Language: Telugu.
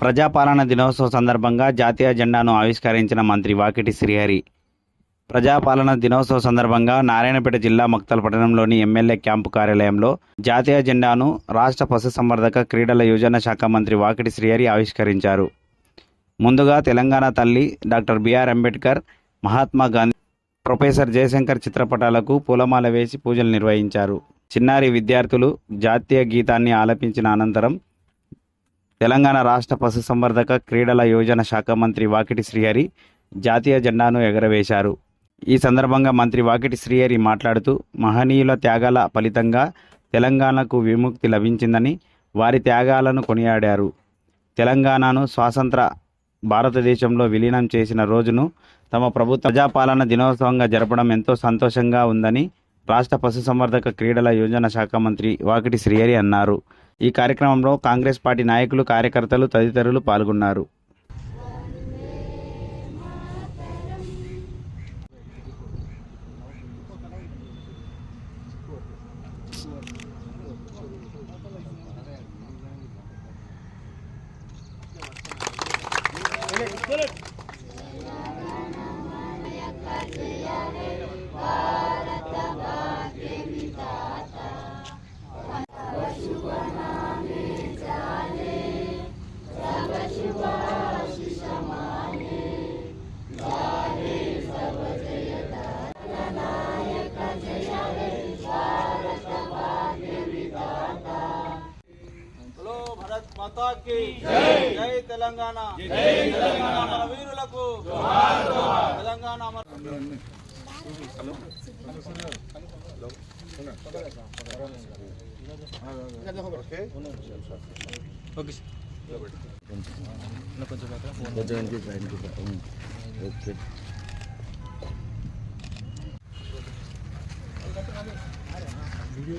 ప్రజాపాలన దినోత్సవ సందర్భంగా జాతీయ జెండాను ఆవిష్కరించిన మంత్రి వాకిటి శ్రీహరి. ప్రజాపాలన దినోత్సవ సందర్భంగా నారాయణపేట జిల్లా మక్తల్ పట్టణంలోని ఎమ్మెల్యే క్యాంపు కార్యాలయంలో జాతీయ జెండాను రాష్ట్ర పశుసంవర్ధక క్రీడల యోజన శాఖ మంత్రి వాకిటి శ్రీహరి ఆవిష్కరించారు. ముందుగా తెలంగాణ తల్లి doctor BR Ambedkar Mahatma Gandhi professor Jayashankar చిత్రపటాలకు పూలమాల వేసి పూజలు నిర్వహించారు. చిన్నారి విద్యార్థులు జాతీయ గీతాన్ని ఆలపించిన అనంతరం తెలంగాణ రాష్ట్ర పశుసంవర్ధక క్రీడల యోజన శాఖ మంత్రి వాకిటి శ్రీహరి జాతీయ జెండాను ఎగరవేశారు. ఈ సందర్భంగా మంత్రి వాకిటి శ్రీహరి మాట్లాడుతూ మహనీయుల త్యాగాల ఫలితంగా తెలంగాణకు విముక్తి లభించిందని వారి త్యాగాలను కొనియాడారు. తెలంగాణను స్వాతంత్ర భారతదేశంలో విలీనం చేసిన రోజును తమ ప్రభుత్వ ప్రజాపాలన దినోత్సవంగా జరపడం ఎంతో సంతోషంగా ఉందని రాష్ట్ర పశుసంవర్ధక క్రీడల యోజన శాఖ మంత్రి వాకిటి శ్రీహరి అన్నారు. ఈ కార్యక్రమంలో కాంగ్రెస్ పార్టీ నాయకులు కార్యకర్తలు తదితరులు పాల్గొన్నారు Bullet! కి జై తెలంగాణ. వీరులకు తెలంగాణ ఓకే వీడియో